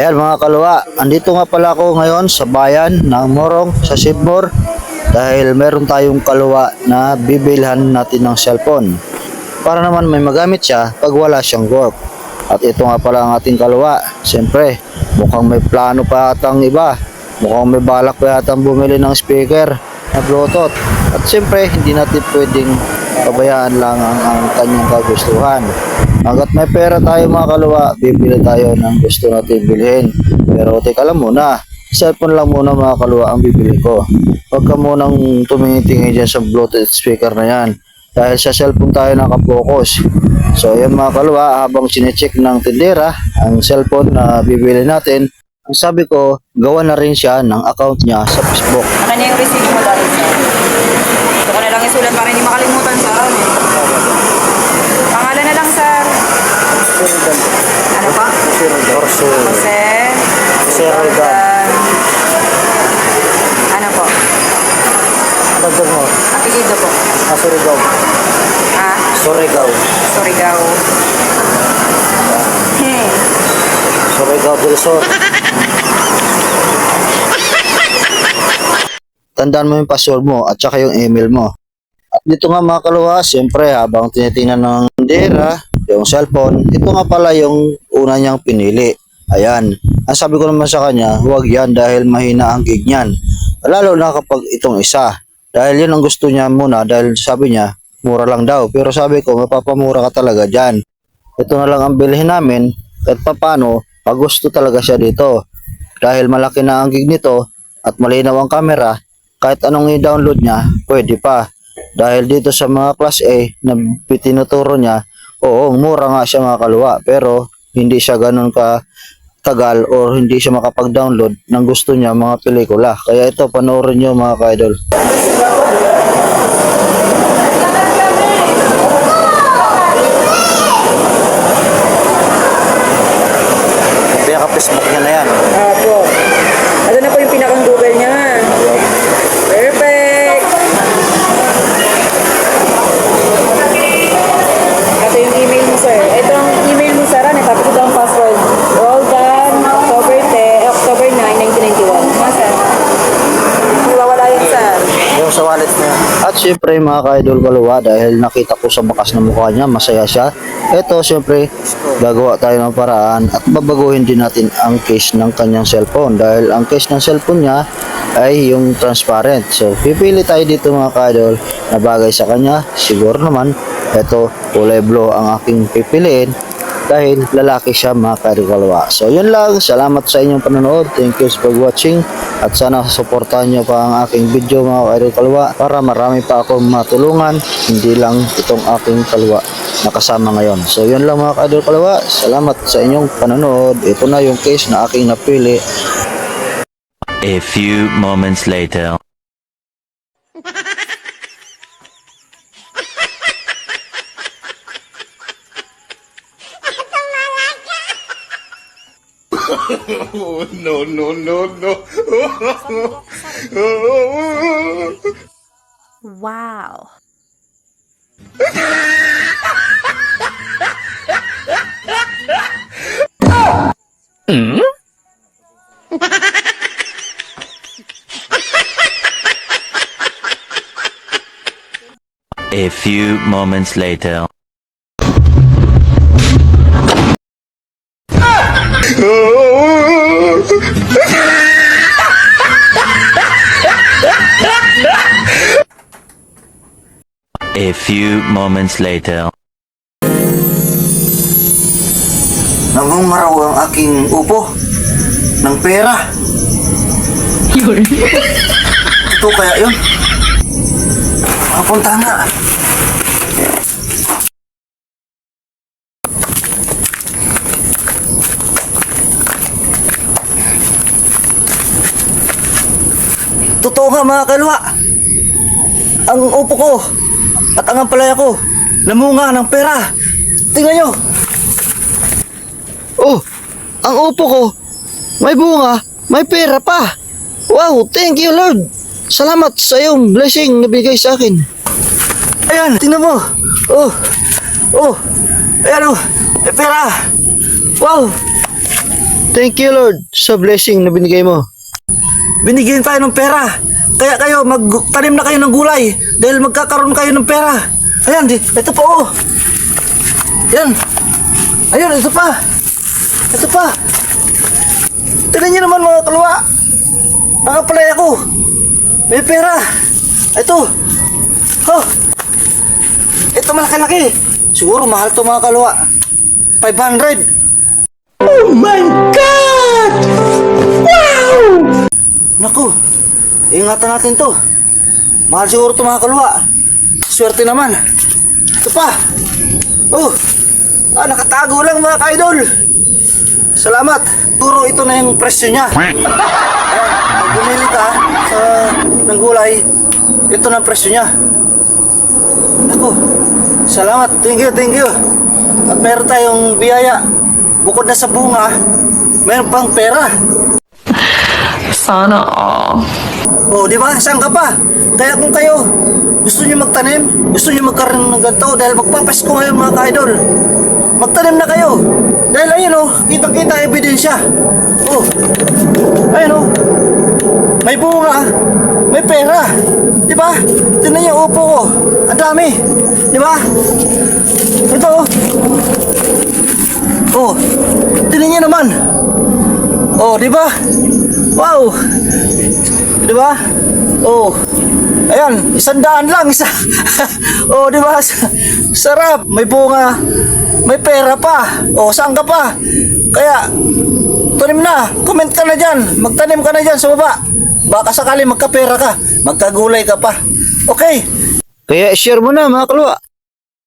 Ayan mga kaluwa, andito nga pala ako ngayon sa bayan ng Morong sa Sibmor dahil meron tayong kaluwa na bibilhan natin ng cellphone para naman may magamit siya pag wala siyang work. At ito nga pala ang ating kaluwa. Siyempre, mukhang may plano pa atang iba. Mukhang may balak pa atang bumili ng speaker na Bluetooth. At siyempre, hindi natin pwedeng pabayaan lang ang, ang kanyang kagustuhan. Hanggat may pera tayo mga kaluwa, bibili tayo ng gusto natin bilhin. Pero teka lang muna, cellphone lang muna mga kaluwa ang bibili ko. Huwag ka munang tumingin-tingin dyan sa Bluetooth speaker na yan. Dahil sa cellphone tayo nakapokus. So yan mga kaluwa, habang sinecheck ng tindera ang cellphone na bibili natin, ang sabi ko, gawa na rin siya ng account niya sa Facebook. Ano na yung receipt mo dahil sir? Gusto ko na lang isulat para hindi makalimutan sa amin. Pangalan na lang sir. Ano pa? Jose. Roldan. Ano po? Dagdag mo, Apelido po. Surigao. Ah, Surigao. Surigao. Hmm. Surigao del Sur. Tandaan mo yung password mo at saka yung email mo. At dito nga mga kaluwa, siyempre habang tinitingnan ng dera, yung cellphone, ito nga pala yung una niyang pinili. Ayan. Ang sabi ko naman sa kanya, huwag yan dahil mahina ang gig niyan. Lalo na kapag itong isa. Dahil yun ang gusto niya muna dahil sabi niya, mura lang daw. Pero sabi ko, mapapamura ka talaga dyan. Ito na lang ang bilhin namin kahit papano, pag gusto talaga siya dito. Dahil malaki na ang gig nito at malinaw ang camera, kahit anong i-download niya, pwede pa. Dahil dito sa mga class A na tinuturo niya, oo, mura nga siya mga kaluwa, pero hindi siya ganun ka tagal or hindi siya makapag-download ng gusto niya mga pelikula. Kaya ito, panoorin niyo mga ka-idol. Syempre mga ka-idol kaluwa dahil nakita ko sa bakas ng mukha niya, masaya siya. Ito syempre gagawa tayo ng paraan at babaguhin din natin ang case ng kanyang cellphone dahil ang case ng cellphone niya ay yung transparent. So pipili tayo dito mga ka-idol na bagay sa kanya. Siguro naman ito kulay blue ang aking pipiliin dahil lalaki siya mga. So yun lang, salamat sa inyong panonood. Thank you for watching at sana suportahan nyo pa ang aking video mga karikalawa para marami pa akong matulungan, hindi lang itong aking kalwa nakasama ngayon. So yun lang mga karikalawa, salamat sa inyong panonood. Ito na yung case na aking napili. A few moments later. Oh, no, no, no, no. Wow. A few moments later. Oh, A few moments later. Namumaraw ang aking upo ng pera. Ito kaya yun? Mapunta nga. Totoo nga mga kalwa. Ang upo ko at ang ampalaya ko namunga ng pera. Tingnan nyo. Oh, ang upo ko, may bunga, may pera pa. Wow, thank you Lord. Salamat sa iyong blessing na bigay sa akin. Ayan, tingnan mo. Oh, oh, ayan oh, may pera. Wow, Thank you Lord sa blessing na binigay mo. Binigyan tayo ng pera. Kaya kayo, magtanim na kayo ng gulay. Dahil magkakaroon kayo ng pera. Ayan, ito pa oh. Yan. Ayun, ito pa. Ito pa. Tignan niyo naman mga kalwa. Nakapalay ako. May pera. Ito. Oh. Ito malaki-laki. Siguro mahal to mga kalwa. 500. Naku, ingatan natin to. Mahal siguro to mga kalwa. Swerte naman. Ito pa. Oh, ah, nakatago lang mga ka-idol. Salamat. Siguro ito na yung presyo niya. Ayan, bumili ka sa ng gulay, ito na ang presyo niya. Naku, salamat. Thank you, thank you. At meron tayong biyaya. Bukod na sa bunga, meron pang pera. Sana all. Oh, di ba? Saan ka pa? Kaya kung kayo gusto niyo magtanim, gusto niyo magkaroon ng ganito dahil magpapasko ngayon mga ka-idol. Magtanim na kayo. Dahil ayun oh, kitang-kita ebidensya. Oh. Ayun oh. May bunga, may pera. Di ba? Tingnan niyo upo ko. Ang dami. Di ba? Ito oh. Oh. Naman. Oh, di ba? Wow. Di ba? Oh. Ayan, isang daan lang isa. oh, di ba? Sarap. May bunga. May pera pa. Oh, saan ka pa? Kaya, tanim na. Comment ka na dyan. Magtanim ka na dyan sa baba. Baka sakali magkapera ka. Magkagulay ka pa. Okay. Kaya share mo na mga kalwa.